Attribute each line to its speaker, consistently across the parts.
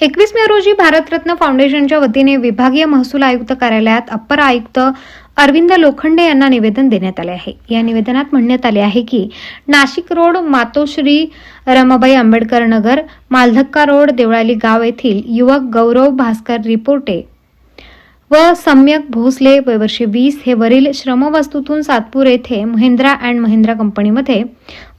Speaker 1: एकवीस मे रोजी भारतरत्न फाउंडेशनच्या वतीने विभागीय महसूल आयुक्त कार्यालयात अप्पर आयुक्त अरविंद लोखंडे यांना निवेदन देण्यात आले आहे. या निवेदनात म्हणण्यात आले आहे की नाशिक रोड मातोश्री रमाबाई आंबेडकर नगर मालधक्का रोड देवळाली गाव येथील युवक गौरव भास्कर रिपोर्टे व सम्यक भोसले वयवर्षी वीस हे वरील श्रमवस्तूतून सातपूर येथे महिंद्रा अँड महिंद्रा कंपनीमध्ये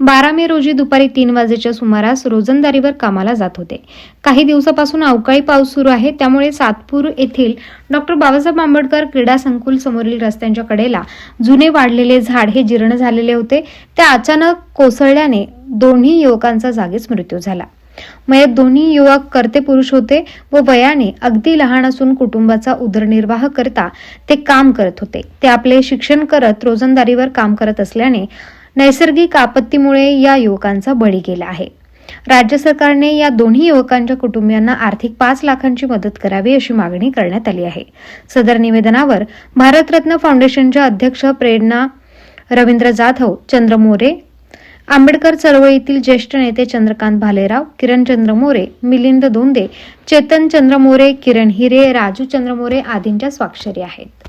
Speaker 1: बारा मे रोजी दुपारी तीन वाजेच्या सुमारास रोजंदारीवर कामाला जात होते. काही दिवसापासून अवकाळी पाऊस सुरू आहे त्यामुळे सातपूर येथील डॉक्टर बाबासाहेब आंबेडकर क्रीडा संकुल समोरील रस्त्यांच्या कडेला जुने वाढलेले झाड हे जीर्ण झालेले होते. ते अचानक कोसळल्याने दोन्ही युवकांचा जागीच मृत्यू झाला. मयत दोन्ही युवक कर्ते पुरुष होते व वयाने अगदी लहान असून कुटुंबाचा उदरनिर्वाह करता ते काम करत होते. ते आपले शिक्षण करत रोजंदारीवर काम करत असल्याने नैसर्गिक आपत्तीमुळे या युवकांचा बळी गेला आहे. राज्य सरकारने या दोन्ही युवकांच्या कुटुंबियांना आर्थिक पाच लाखांची मदत करावी अशी मागणी करण्यात आली आहे. सदर निवेदनावर भारतरत्न फाउंडेशनच्या अध्यक्ष प्रेरणा रवींद्र जाधव चंद्र मोरे आंबेडकर चळवळीतील ज्येष्ठ नेते चंद्रकांत भालेराव किरणचंद्र मोरे मिलिंद दोंदे चेतन चंद्र मोरे किरण हिरे राजू चंद्र मोरे आदींच्या स्वाक्षरी आहेत.